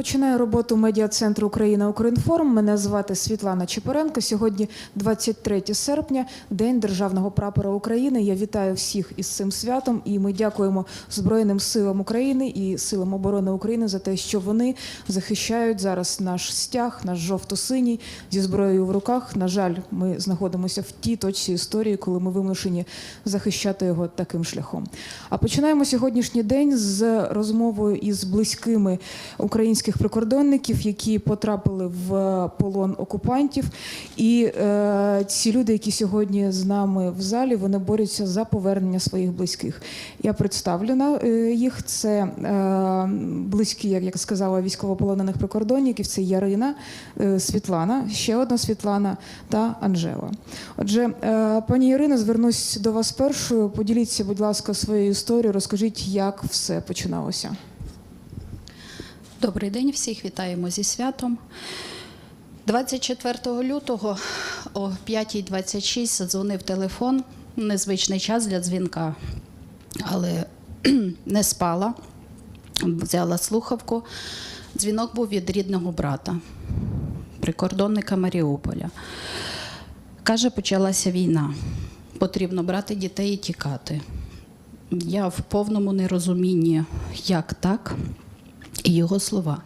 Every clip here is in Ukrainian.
Починаю роботу медіа-центру Україна Укрінформ. Мене звати Світлана Чепоренко. Сьогодні 23 серпня, День Державного прапора України. Я вітаю всіх із цим святом і ми дякуємо Збройним силам України і силам оборони України за те, що вони захищають зараз наш стяг, наш жовто-синій зі зброєю в руках. На жаль, ми знаходимося в тій точці історії, коли ми вимушені захищати його таким шляхом. А починаємо сьогоднішній день з розмовою із близькими українських прикордонників, які потрапили в полон окупантів. І е, ці люди, які сьогодні з нами в залі, вони борються за повернення своїх близьких. Я представлена е, їх. Це е, близькі, як я сказала, військовополонених прикордонників. Це Ярина, е, Світлана, ще одна Світлана та Анжела. Отже, е, пані Ірино, звернусь до вас першою. Поділіться, будь ласка, своєю історією. Розкажіть, як все починалося. Добрий день, всіх вітаємо зі святом. 24 лютого о 5.26 задзвонив телефон. Незвичний час для дзвінка, але не спала, взяла слухавку. Дзвінок був від рідного брата, прикордонника Маріуполя. Каже, почалася війна. Потрібно брати дітей і тікати. Я в повному нерозумінні, як так. І його слова.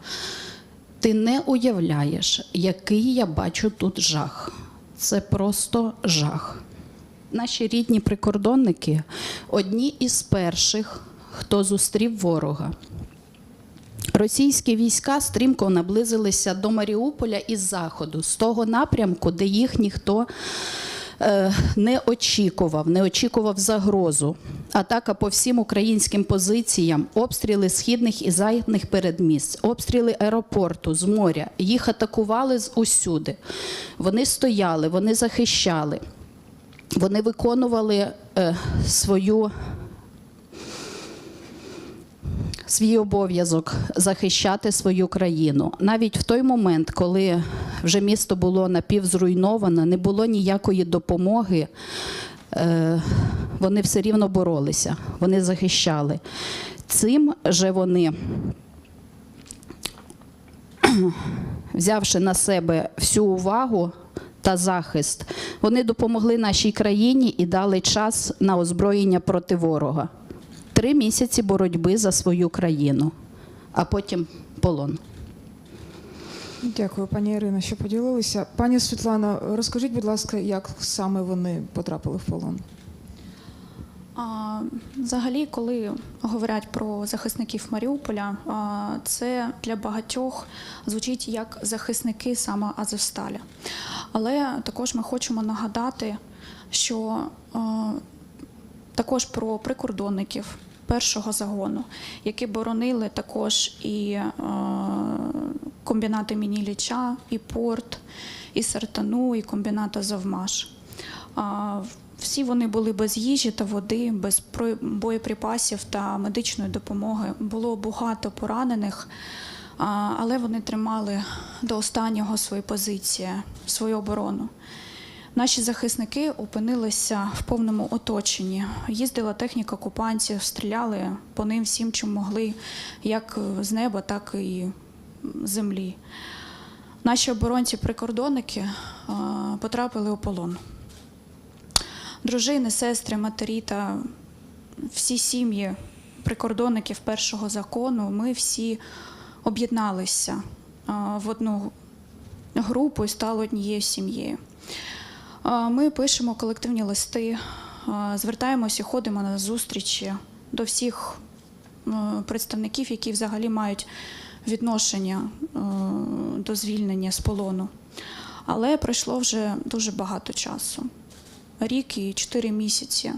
Ти не уявляєш, який я бачу тут жах. Це просто жах. Наші рідні прикордонники одні із перших, хто зустрів ворога. Російські війська стрімко наблизилися до Маріуполя із заходу, з того напрямку, де їх ніхто е, не очікував, не очікував загрозу. Атака по всім українським позиціям, обстріли східних і західних передмість, обстріли аеропорту з моря. Їх атакували з усюди. Вони стояли, вони захищали, вони виконували е, свою. Свій обов'язок захищати свою країну навіть в той момент, коли вже місто було напівзруйноване, не було ніякої допомоги. е, Вони все рівно боролися, вони захищали. Цим же вони, взявши на себе всю увагу та захист, вони допомогли нашій країні і дали час на озброєння проти ворога. Три місяці боротьби за свою країну, а потім полон. Дякую, пані Ірино, що поділилися. Пані Світлано, розкажіть, будь ласка, як саме вони потрапили в полон? А, Взагалі, коли говорять про захисників Маріуполя, а, це для багатьох звучить як захисники саме Азовсталі. Але також ми хочемо нагадати, що а, також про прикордонників першого загону, які боронили також і е, комбінати імені Ілліча, і порт, і Сартану, і комбінат Азовмаш. А, Всі вони були без їжі та води, без боєприпасів та медичної допомоги. Було багато поранених, але вони тримали до останнього свої позиції, свою оборону. Наші захисники опинилися в повному оточенні. Їздила техніка окупантів, стріляли по ним всім, чим могли, як з неба, так і землі. Наші оборонці-прикордонники потрапили у полон. Дружини, сестри, матері та всі сім'ї прикордонників першого закону, ми всі об'єдналися в одну групу і стали однією сім'єю. Ми пишемо колективні листи, звертаємося, ходимо на зустрічі до всіх е, представників, які взагалі мають відношення е, до звільнення з полону. Але пройшло вже дуже багато часу. Рік і 4 місяці,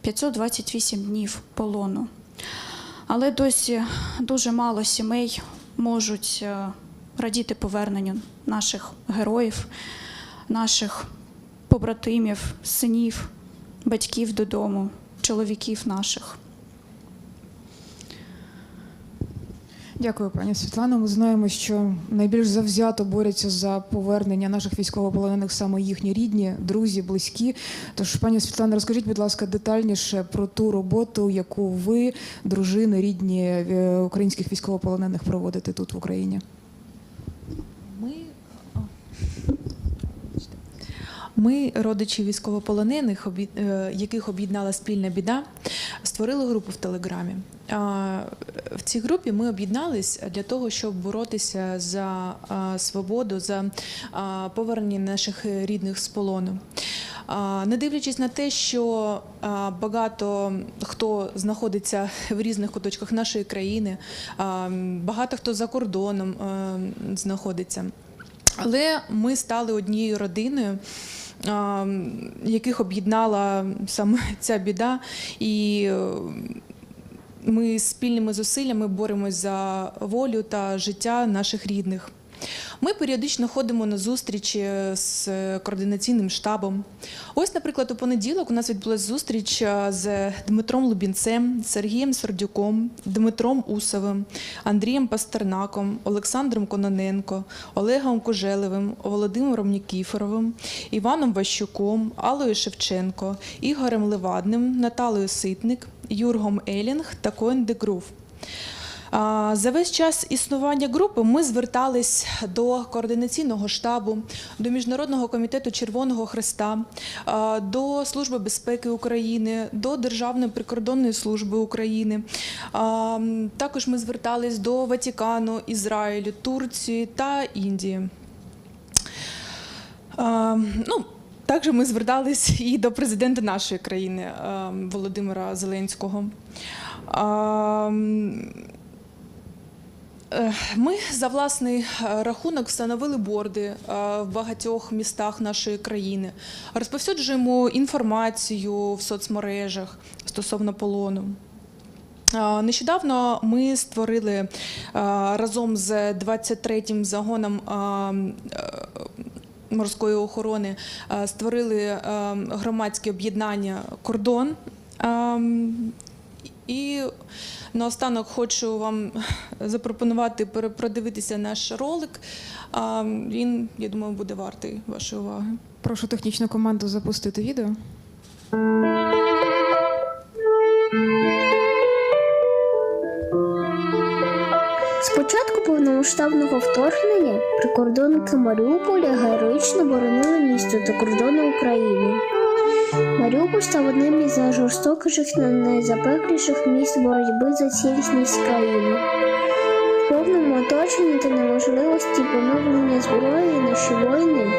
528 днів полону. Але досі дуже мало сімей можуть е, радіти поверненню наших героїв, наших побратимів, синів, батьків додому, чоловіків наших. Дякую, пані Світлано. Ми знаємо, що найбільш завзято борються за повернення наших військовополонених саме їхні рідні, друзі, близькі. Тож, пані Світлано, розкажіть, будь ласка, детальніше про ту роботу, яку ви, дружини, рідні е, українських військовополонених проводите тут в Україні. Ми, о, вибачте. Ми родичі військовополонених, е, яких об'єднала спільна біда, створили групу в Телеграмі. В цій групі ми об'єднались для того, щоб боротися за свободу, за повернення наших рідних з полону. Не дивлячись на те, що багато хто знаходиться в різних куточках нашої країни, багато хто за кордоном знаходиться. Але ми стали однією родиною, яких об'єднала саме ця біда, і е, ми спільними зусиллями боремось за волю та життя наших рідних. Ми періодично ходимо на зустрічі з координаційним штабом. Ось, наприклад, у понеділок у нас відбулася зустріч е, з Дмитром Лубінцем, Сергієм Сердюком, Дмитром Усовим, Андрієм Пастернаком, Олександром Кононенко, Олегом Кужелевим, Володимиром Нікіфоровим, Іваном Ващуком, Аллою Шевченко, Ігорем Левадним, Наталею Ситник, Юргом Елінг та Коен де Грув. А, За весь час існування групи ми звертались до координаційного штабу, до Міжнародного комітету Червоного Христа, до Служби безпеки України, до Державної прикордонної служби України. Також ми звертались до Ватикану, Ізраїлю, Турції та Індії. Ну, також ми звертались і до президента нашої країни Володимира Зеленського. Е, Ми за власний е, рахунок встановили борди е, в багатьох містах нашої країни, розповсюджуємо інформацію в соцмережах стосовно полону. Нещодавно ми створили разом з 23-м загоном морської охорони, створили громадське об'єднання Кордон. І наостанок хочу вам запропонувати продивитися наш ролик. Він, я думаю, буде вартий вашої уваги. Прошу технічну команду запустити відео. З початку повномасштабного вторгнення прикордонники Маріуполя героїчно боронили місто та кордони України. Маріуполь став одним із найжорстокіших та найзапекліших міст боротьби за цілісність країни. В повному оточенні та неможливості поновлення зброї наші воїни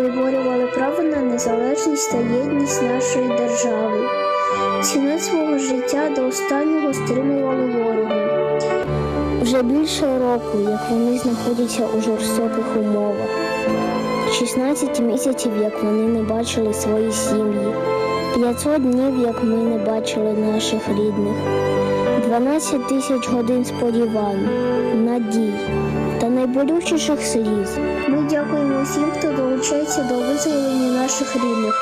виборювали право на незалежність та єдність нашої держави. Ціни свого життя до останнього стримували ворога. Вже більше року, як вони знаходяться у жорстоких умовах. 16 місяців, як вони не бачили свої сім'ї, 500 днів, як ми не бачили наших рідних, 12 тисяч годин сподівань, надій та найболючіших сліз. Ми дякуємо всім, хто долучається до визволення наших рідних.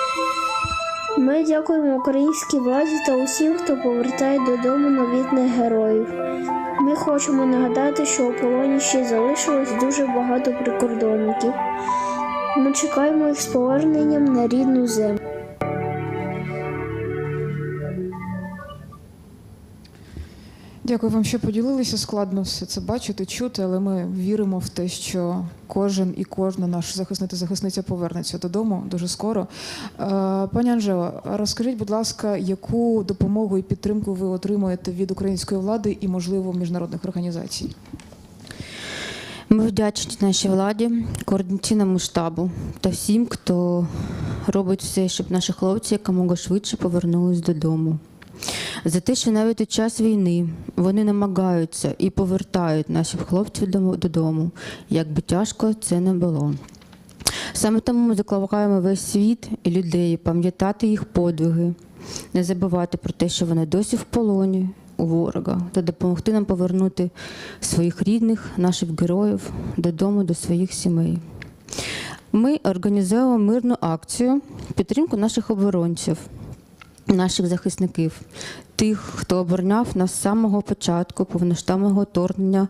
Ми дякуємо українській владі та усім, хто повертає додому новітних героїв. Ми хочемо нагадати, що у полоні ще залишилось дуже багато прикордонників. Ми чекаємо їх з поверненням на рідну землю. Дякую вам, що поділилися. Складно все це бачити, чути, але ми віримо в те, що кожен і кожна наш захисник і захисниця повернеться додому дуже скоро. Е, Пані Анжела, розкажіть, будь ласка, яку допомогу і підтримку ви отримуєте від української влади і, можливо, міжнародних організацій? Ми вдячні нашій владі, координаційному штабу та всім, хто робить все, щоб наші хлопці якомога швидше повернулись додому. За те, що навіть у час війни вони намагаються і повертають наших хлопців додому, як би тяжко це не було. Саме тому ми закликаємо весь світ і людей пам'ятати їх подвиги, не забувати про те, що вони досі в полоні у ворога, та допомогти нам повернути своїх рідних, наших героїв додому до своїх сімей. Ми організуємо мирну акцію підтримку наших оборонців. наших захисників, тих, хто обороняв нас з самого початку повноштабного вторгнення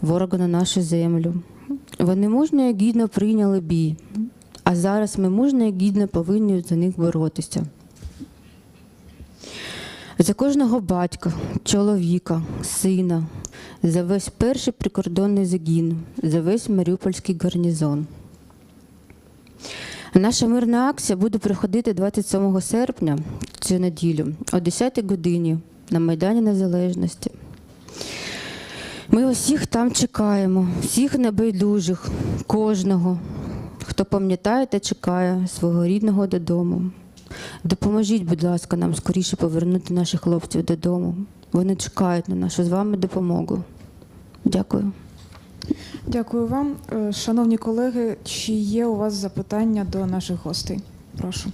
ворога на нашу землю. Вони мужньо і гідно прийняли бій, а зараз ми мужньо і гідно повинні за них боротися. За кожного батька, чоловіка, сина, за весь перший прикордонний загін, за весь Маріупольський гарнізон. Наша мирна акція буде проходити 27 серпня цю неділю о 10-й годині на Майдані Незалежності. Ми усіх там чекаємо, всіх небайдужих, кожного, хто пам'ятає та чекає свого рідного додому. Допоможіть, будь ласка, нам скоріше повернути наших хлопців додому. Вони чекають на нашу з вами допомогу. Дякую. Дякую вам. Е, Шановні колеги, чи є у вас запитання до наших гостей? Прошу.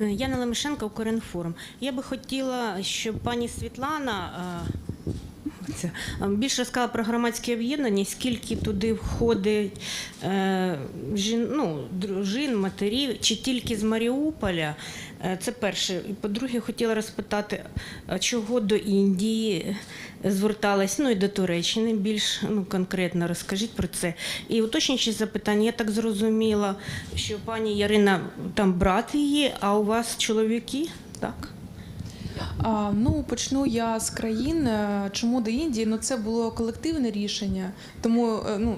Е, Яна Лемешенко, Укрінформ. Я би хотіла, щоб пані Світлана це, е, більше сказала про громадське об'єднання, скільки туди входить е, жін, ну, дружин, матерів, чи тільки з Маріуполя. Е, Це перше. І по-друге, хотіла розпитати, чого до Індії зверталась, ну і до Туреччини більш ну, конкретно розкажіть про це. І уточнюючи запитання, я так зрозуміла, що пані Ярина там брат її, а у вас чоловіки, так? А, ну, почну я з країн. Е, Чому до Індії? Ну, це було колективне рішення. Тому, е, ну.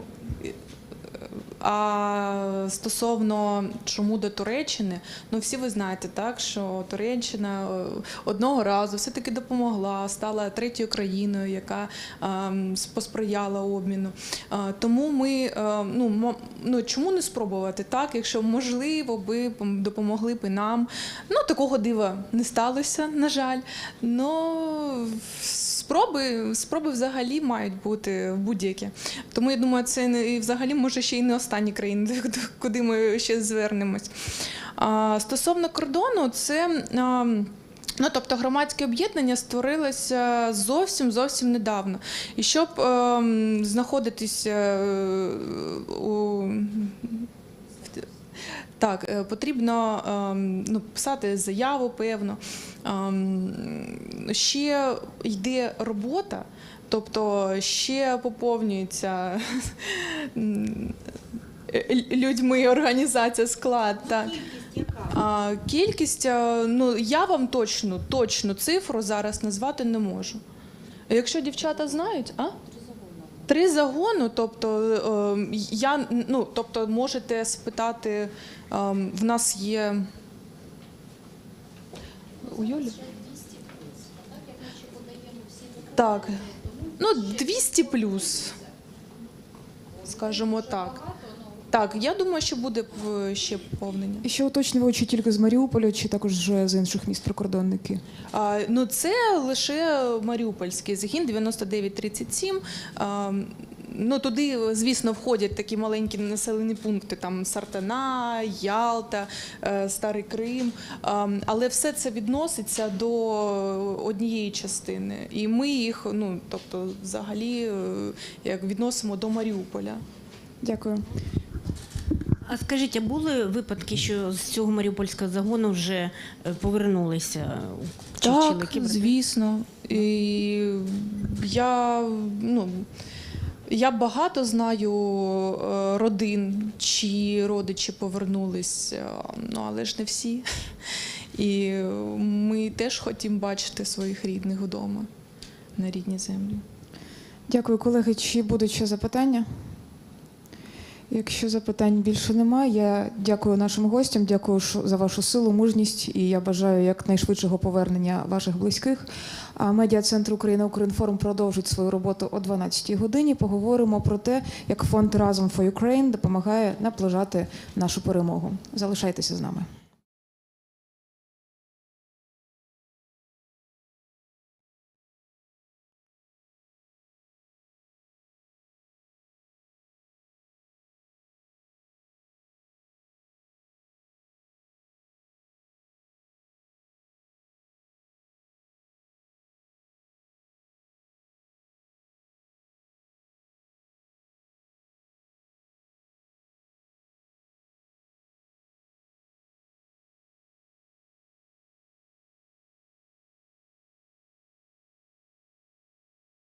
Е, А стосовно чому до Туреччини, ну всі ви знаєте, так що Туреччина е, одного разу все-таки допомогла, стала третьою країною, яка ем, посприяла обміну. Е, Тому ми е, ну, ну чому не спробувати так, якщо можливо би допомогли б і нам. Ну такого дива не сталося, на жаль. Ну спроби, спроби взагалі мають бути будь-які. Тому я думаю, це не взагалі може ще й не останні країни, куди ми ще звернемось. А, стосовно кордону, це. А, Ну, тобто громадське об'єднання створилося зовсім зовсім недавно. І щоб ем, знаходитися е, у так, е, потрібно ем, ну, писати заяву, певно. Ем, ще йде робота, тобто ще поповнюється е, людьми організація, склад. Так. А, кількість, е, ну я вам точно, точну цифру зараз назвати не можу. Якщо дівчата знають, а? Три загону, тобто е, я ну, тобто можете спитати, е, в нас є у Юлі? Так. Ну, 200 плюс, скажімо так. Так, я думаю, що буде е, ще поповнення. І ще уточнювали, чи тільки з Маріуполя, чи також вже з інших міст прикордонники? А, ну, це лише Маріупольський загін 9937. А, ну, туди, звісно, входять такі маленькі населені пункти, там Сартана, Ялта, е, Старий Крим. А, але все це відноситься до однієї частини. І ми їх, ну, тобто, взагалі, е, як відносимо до Маріуполя. Дякую. А скажіть, а були випадки, що з цього маріупольського загону вже е, повернулися чи Так, звісно. І я, ну, я багато знаю е, родин, чиї родичі повернулись, е, ну, але ж не всі. І ми теж хотімо бачити своїх рідних вдома на рідній землі. Дякую, колеги. Чи будуть ще запитання? Якщо запитань більше немає, я дякую нашим гостям, дякую за вашу силу, мужність і я бажаю якнайшвидшого повернення ваших близьких. А медіа-центр Україна Укрінформ продовжить свою роботу о 12-й годині. Поговоримо про те, як фонд Разом for Ukraine допомагає наближати нашу перемогу. Залишайтеся з нами.